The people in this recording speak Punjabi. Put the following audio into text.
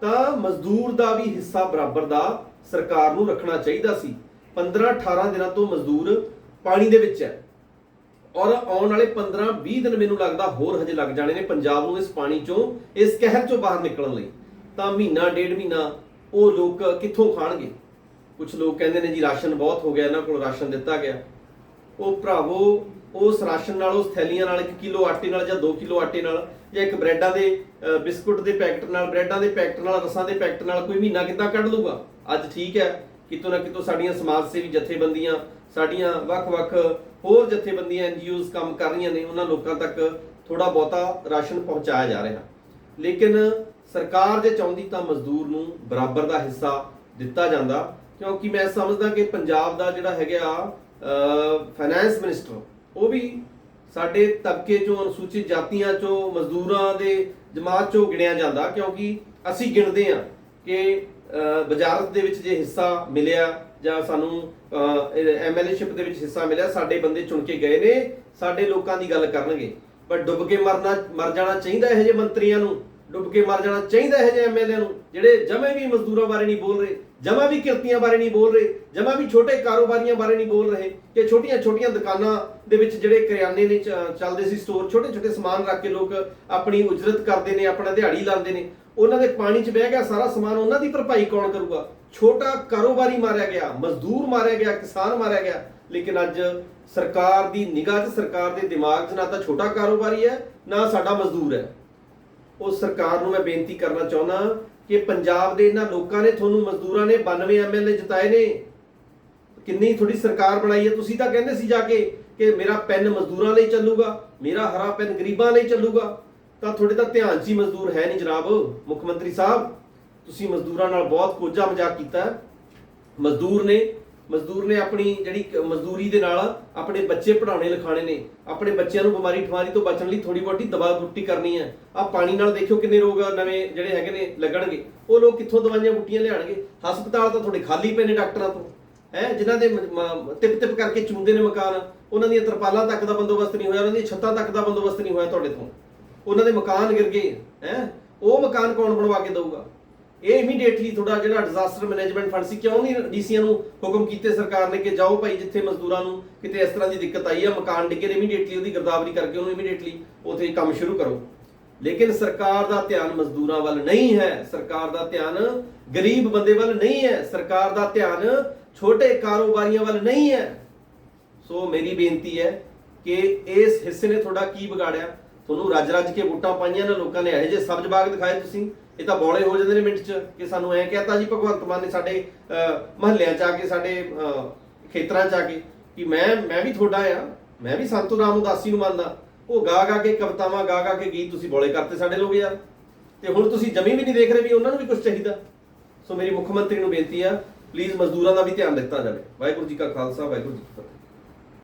ਤਾਂ ਮਜ਼ਦੂਰ ਦਾ ਵੀ ਹਿੱਸਾ ਬਰਾਬਰ ਦਾ ਸਰਕਾਰ ਨੂੰ ਰੱਖਣਾ ਚਾਹੀਦਾ ਸੀ। 15 18 ਦਿਨਾਂ ਤੋਂ ਮਜ਼ਦੂਰ ਪਾਣੀ ਦੇ ਵਿੱਚ ਹੈ। ਔਰ ਆਉਣ ਵਾਲੇ 15 20 ਦਿਨ ਮੈਨੂੰ ਲੱਗਦਾ ਹੋਰ ਹਜੇ ਲੱਗ ਜਾਣੇ ਨੇ ਪੰਜਾਬ ਨੂੰ ਇਸ ਪਾਣੀ ਚੋਂ, ਇਸ ਕਹਿਰ ਚੋਂ ਬਾਹਰ ਨਿਕਲਣ ਲਈ। ਤਾਂ ਮਹੀਨਾ, ਡੇਢ ਮਹੀਨਾ ਉਹ ਲੋਕ ਕਿੱਥੋਂ ਖਾਣਗੇ? ਕੁਝ ਲੋਕ ਕਹਿੰਦੇ ਨੇ ਜੀ, ਰਾਸ਼ਨ ਬਹੁਤ ਹੋ ਗਿਆ, ਇਹਨਾਂ ਕੋਲ ਰਾਸ਼ਨ ਦਿੱਤਾ ਗਿਆ। ਉਹ ਭਰਾਵੋ ਉਸ ਰਾਸ਼ਨ ਨਾਲ, ਉਸ ਥੈਲੀਆਂ ਨਾਲ 1 ਕਿਲੋ ਆਟੇ ਨਾਲ ਜਾਂ 2 ਕਿਲੋ ਆਟੇ ਨਾਲ ਜਾਂ ਇੱਕ ਬ੍ਰੈਡਾਂ ਦੇ ਬਿਸਕੁਟ ਦੇ ਪੈਕਟ ਨਾਲ, ਬ੍ਰੈਡਾਂ ਦੇ ਪੈਕਟ ਨਾਲ, ਰਸਾਂ ਦੇ ਪੈਕਟ ਨਾਲ ਕੋਈ ਮਹੀਨਾ ਕਿੱਦਾਂ ਕੱਢ ਲੂਗਾ ਅੱਜ ਠੀਕ ਹੈ, ਕਿਤੋਂ ਨਾ ਕਿਤੋਂ ਸਾਡੀਆਂ ਸਮਾਜ ਸੇਵੀ ਜਥੇਬੰਦੀਆਂ, ਸਾਡੀਆਂ ਵੱਖ-ਵੱਖ ਹੋਰ ਜਥੇਬੰਦੀਆਂ ਐਨਜੀਓਜ਼ ਕੰਮ ਕਰ ਰਹੀਆਂ ਨੇ, ਉਹਨਾਂ ਲੋਕਾਂ ਤੱਕ ਥੋੜਾ ਬਹੁਤਾ ਰਾਸ਼ਨ ਪਹੁੰਚਾਇਆ ਜਾ ਰਿਹਾ। ਲੇਕਿਨ ਸਰਕਾਰ ਜੇ ਚਾਹੁੰਦੀ ਤਾਂ ਮਜ਼ਦੂਰ ਨੂੰ ਬਰਾਬਰ ਦਾ ਹਿੱਸਾ ਦਿੱਤਾ ਜਾਂਦਾ, ਕਿਉਂਕਿ ਮੈਂ ਸਮਝਦਾ ਕਿ ਪੰਜਾਬ ਦਾ ਜਿਹੜਾ ਹੈਗਾ ਫਾਈਨੈਂਸ ਮਿਨਿਸਟਰ ਉਹ ਵੀ ਸਾਡੇ ਤਬਕੇ ਚੋਂ ਅਨੁਸੂਚਿਤ ਜਾਤੀਆਂ ਚੋਂ ਮਜ਼ਦੂਰਾਂ ਦੇ ਜਮਾਤ ਚੋਂ ਗਿਣਿਆ ਜਾਂਦਾ ਕਿਉਂਕਿ ਅਸੀਂ ਗਿਣਦੇ ਹਾਂ ਕਿ ਅਹ, ਵਜ਼ਾਰਤ ਦੇ ਵਿੱਚ ਜੇ ਹਿੱਸਾ ਮਿਲਿਆ ਜਾਂ ਸਾਨੂੰ ਐਮਐਲਏਸ਼ਿਪ ਦੇ ਵਿੱਚ ਹਿੱਸਾ ਮਿਲਿਆ ਸਾਡੇ ਬੰਦੇ ਚੁਣ ਕੇ ਗਏ ਨੇ ਸਾਡੇ ਲੋਕਾਂ ਦੀ ਗੱਲ ਕਰਨਗੇ। ਪਰ ਡੁੱਬ ਕੇ ਮਰਨਾ ਮਰ ਜਾਣਾ ਚਾਹੀਦਾ ਇਹੋ ਜਿਹੇ ਮੰਤਰੀਆਂ ਨੂੰ। ਡੁੱਬ ਕੇ ਮਰ ਜਾਣਾ ਚਾਹੀਦਾ ਇਹੋ ਜਿਹੇ ਐਮਐਲਏ ਨੂੰ, ਜਿਹੜੇ ਜਮੇ ਵੀ ਮਜ਼ਦੂਰਾਂ ਬਾਰੇ ਨਹੀਂ ਬੋਲ ਰਹੇ, ਜਮਾ ਵੀ ਕਿਰਤੀਆਂ ਬਾਰੇ ਨਹੀਂ ਬੋਲ ਰਹੇ, ਜਮਾ ਵੀ ਛੋਟੇ ਕਾਰੋਬਾਰੀਆਂ ਬਾਰੇ ਨਹੀਂ ਬੋਲ ਰਹੇ, ਕਿ ਛੋਟੀਆਂ ਛੋਟੀਆਂ ਦੁਕਾਨਾਂ ਦੇ ਵਿੱਚ ਜਿਹੜੇ ਕਰਿਆਨੇ ਨੇ ਚੱਲਦੇ ਸੀ ਸਟੋਰ ਛੋਟੇ ਛੋਟੇ ਸਮਾਨ ਰੱਖ ਕੇ ਲੋਕ ਆਪਣੀ ਉਜਰਤ ਕਰਦੇ ਨੇ, ਆਪਣਾ ਦਿਹਾੜੀ ਲਾਉਂਦੇ ਨੇ, ਉਹਨਾਂ ਦੇ ਪਾਣੀ 'ਚ ਬਹਿ ਗਿਆ ਸਾਰਾ ਸਮਾਨ, ਉਹਨਾਂ ਦੀ ਭਰਪਾਈ ਕੌਣ ਕਰੂਗਾ? ਛੋਟਾ ਕਾਰੋਬਾਰੀ ਮਾਰਿਆ ਗਿਆ, ਮਜ਼ਦੂਰ ਮਾਰਿਆ ਗਿਆ, ਕਿਸਾਨ ਮਾਰਿਆ ਗਿਆ, ਲੇਕਿਨ ਅੱਜ ਸਰਕਾਰ ਦੀ ਨਿਗਾਹ 'ਚ, ਸਰਕਾਰ ਦੇ ਦਿਮਾਗ 'ਚ ਨਾ ਤਾਂ ਛੋਟਾ ਕਾਰੋਬਾਰੀ ਹੈ, ਨਾ ਸਾਡਾ ਮਜ਼ਦੂਰ ਹੈ। ਉਹ ਸਰਕਾਰ ਨੂੰ ਮੈਂ ਬੇਨਤੀ ਕਰਨਾ ਚਾਹੁੰਦਾ ਕਿ ਪੰਜਾਬ ਦੇ ਇਹਨਾਂ ਲੋਕਾਂ ਨੇ ਤੁਹਾਨੂੰ ਮਜ਼ਦੂਰਾਂ ਨੇ 92 ਐਮਐਲਏ ਜਿਤਾਏ ਨੇ। ਕਿੰਨੀ ਥੋੜੀ ਸਰਕਾਰ ਬਣਾਈ ਹੈ। ਤੁਸੀਂ ਤਾਂ ਕਹਿੰਦੇ ਸੀ ਜਾ ਕੇ ਕਿ ਮੇਰਾ ਪੈਨ ਮਜ਼ਦੂਰਾਂ ਲਈ ਚੱਲੂਗਾ, ਮੇਰਾ ਹਰਾ ਪੈਨ ਗਰੀਬਾਂ ਲਈ ਚੱਲੂਗਾ। ਤਾਂ ਤੁਹਾਡੇ ਤਾਂ ਧਿਆਨ 'ਚ ਹੀ ਮਜ਼ਦੂਰ ਹੈ ਨਹੀਂ ਜਨਾਬ। ਮੁੱਖ ਮੰਤਰੀ ਸਾਹਿਬ, ਤੁਸੀਂ ਮਜ਼ਦੂਰਾਂ ਨਾਲ ਬਹੁਤ ਕੋਝਾ ਮਜ਼ਾਕ ਕੀਤਾ। ਮਜ਼ਦੂਰ ਨੇ ਮਜ਼ਦੂਰ ਨੇ ਆਪਣੀ ਜਿਹੜੀ ਮਜ਼ਦੂਰੀ ਦੇ ਨਾਲ ਆਪਣੇ ਬੱਚੇ ਪੜਾਉਣੇ ਲਿਖਾਣੇ ਨੇ, ਆਪਣੇ ਬੱਚਿਆਂ ਨੂੰ ਬਿਮਾਰੀ ਠਮਾਰੀ ਤੋਂ ਬਚਣ ਲਈ ਥੋੜੀ ਬਹੁਤੀ ਦਵਾ ਬੁੱਟੀ ਕਰਨੀ ਹੈ। ਆ ਪਾਣੀ ਨਾਲ ਦੇਖਿਓ ਕਿੰਨੇ ਰੋਗ ਨਵੇਂ ਜਿਹੜੇ ਹੈਗੇ ਨੇ ਲੱਗਣਗੇ। ਉਹ ਲੋਕ ਕਿੱਥੋਂ ਦਵਾਈਆਂ, ਬੁੱਟੀਆਂ ਲਿਆਣਗੇ ਹਸਪਤਾਲ ਤਾਂ ਤੁਹਾਡੇ ਖਾਲੀ ਪਏ ਨੇ ਡਾਕਟਰਾਂ ਤੋਂ। ਹੈ, ਜਿਨ੍ਹਾਂ ਦੇ ਟਿਪ ਟਿਪ ਕਰਕੇ ਚੁੰਦੇ ਨੇ ਮਕਾਨ, ਉਹਨਾਂ ਦੀਆਂ ਤਰਪਾਲਾਂ ਤੱਕ ਦਾ ਬੰਦੋਬਸਤ ਨਹੀਂ ਹੋਇਆ, ਉਹਨਾਂ ਦੀਆਂ ਛੱਤਾਂ ਤੱਕ ਦਾ ਬੰਦੋਬਸਤ ਨਹੀਂ ਹੋਇਆ ਤੁਹਾਡੇ ਤੋਂ। ਉਹਨਾਂ ਦੇ ਮਕਾਨ ਗਿਰ ਗਏ। ਹੈ, ਉਹ ਮਕਾਨ ਕੌਣ ਬਣਵਾ ਕੇ ਦਊਗਾ? ਇਹ ਇਮੀਡੀਏਟਲੀ ਥੋੜਾ ਜਿਹੜਾ ਡਿਜ਼ਾਸਟਰ ਮੈਨੇਜਮੈਂਟ ਫੰਡ ਸੀ, ਕਿਉਂ ਨਹੀਂ ਡੀਸੀਆਂ ਨੂੰ ਹੁਕਮ ਕੀਤੇ ਸਰਕਾਰ ਨੇ ਕਿ ਜਾਓ ਭਾਈ ਜਿੱਥੇ ਮਜ਼ਦੂਰਾਂ ਨੂੰ ਕਿਤੇ ਇਸ ਤਰ੍ਹਾਂ ਦੀ ਦਿੱਕਤ ਆਈ ਹੈ ਮਕਾਨ ਡਿੱਗੇ ਇਮੀਡੀਏਟਲੀ ਉਹਦੀ ਗਿਰਦਾਵਰੀ ਕਰਕੇ ਉਹਨੂੰ ਇਮੀਡੀਏਟਲੀ ਉੱਥੇ ਕੰਮ ਸ਼ੁਰੂ ਕਰੋ। ਲੇਕਿਨ ਸਰਕਾਰ ਦਾ ਧਿਆਨ ਮਜ਼ਦੂਰਾਂ ਵੱਲ ਨਹੀਂ ਹੈ, ਸਰਕਾਰ ਦਾ ਧਿਆਨ ਗਰੀਬ ਬੰਦੇ ਵੱਲ ਨਹੀਂ ਹੈ, ਸਰਕਾਰ ਦਾ ਧਿਆਨ ਛੋਟੇ ਕਾਰੋਬਾਰੀਆਂ ਵੱਲ ਨਹੀਂ ਹੈ। ਸੋ ਮੇਰੀ ਬੇਨਤੀ ਹੈ ਕਿ ਇਸ ਹਿੱਸੇ ਨੇ ਤੁਹਾਡਾ ਕੀ ਵਿਗਾੜਿਆ? ਤੁਹਾਨੂੰ ਰੱਜ ਰੱਜ ਕੇ ਵੋਟਾਂ ਪਾਈਆਂ ਨੇ, ਲੋਕਾਂ ਨੇ ਇਹੋ ਜਿਹੇ ਸਬਜ਼ ਬਾਗ ਦਿਖਾਏ ਤੁਸੀਂ। ਇਹ ਤਾਂ ਬੌਲੇ ਹੋ ਜਾਂਦੇ ਨੇ ਮਿੰਟ 'ਚ ਕਿ ਸਾਨੂੰ ਐ ਕਹਤਾ ਜੀ ਭਗਵੰਤ ਮਾਨ ਨੇ ਸਾਡੇ ਮਹੱਲਿਆਂ 'ਚ ਆ ਕੇ, ਸਾਡੇ ਖੇਤਰਾਂ 'ਚ ਆ ਕੇ ਕਿ ਮੈਂ ਮੈਂ ਵੀ ਤੁਹਾਡਾ ਆ, ਮੈਂ ਵੀ ਸੰਤੂ ਰਾਮ ਉਦਾਸੀ ਨੂੰ ਮੰਨਦਾ। ਉਹ ਗਾ ਗਾ ਕੇ ਕਵਿਤਾਵਾਂ, ਗਾ ਗਾ ਕੇ ਗੀਤ ਤੁਸੀਂ ਬੌਲੇ ਕਰਤੇ ਸਾਡੇ ਲੋਕ ਯਾਰ। ਤੇ ਹੁਣ ਤੁਸੀਂ ਜਮੀ ਵੀ ਨਹੀਂ ਦੇਖ ਰਹੇ ਵੀ ਉਹਨਾਂ ਨੂੰ ਵੀ ਕੁਝ ਚਾਹੀਦਾ। ਸੋ ਮੇਰੀ ਮੁੱਖ ਮੰਤਰੀ ਨੂੰ ਬੇਨਤੀ ਆ ਪਲੀਜ਼ ਮਜ਼ਦੂਰਾਂ ਦਾ ਵੀ ਧਿਆਨ ਦਿੱਤਾ ਜਾਵੇ। ਵਾਹਿਗੁਰੂ ਜੀ ਕਾ ਖਾਲਸਾ, ਵਾਹਿਗੁਰੂ ਜੀ ਕੀ ਫਤਿਹ।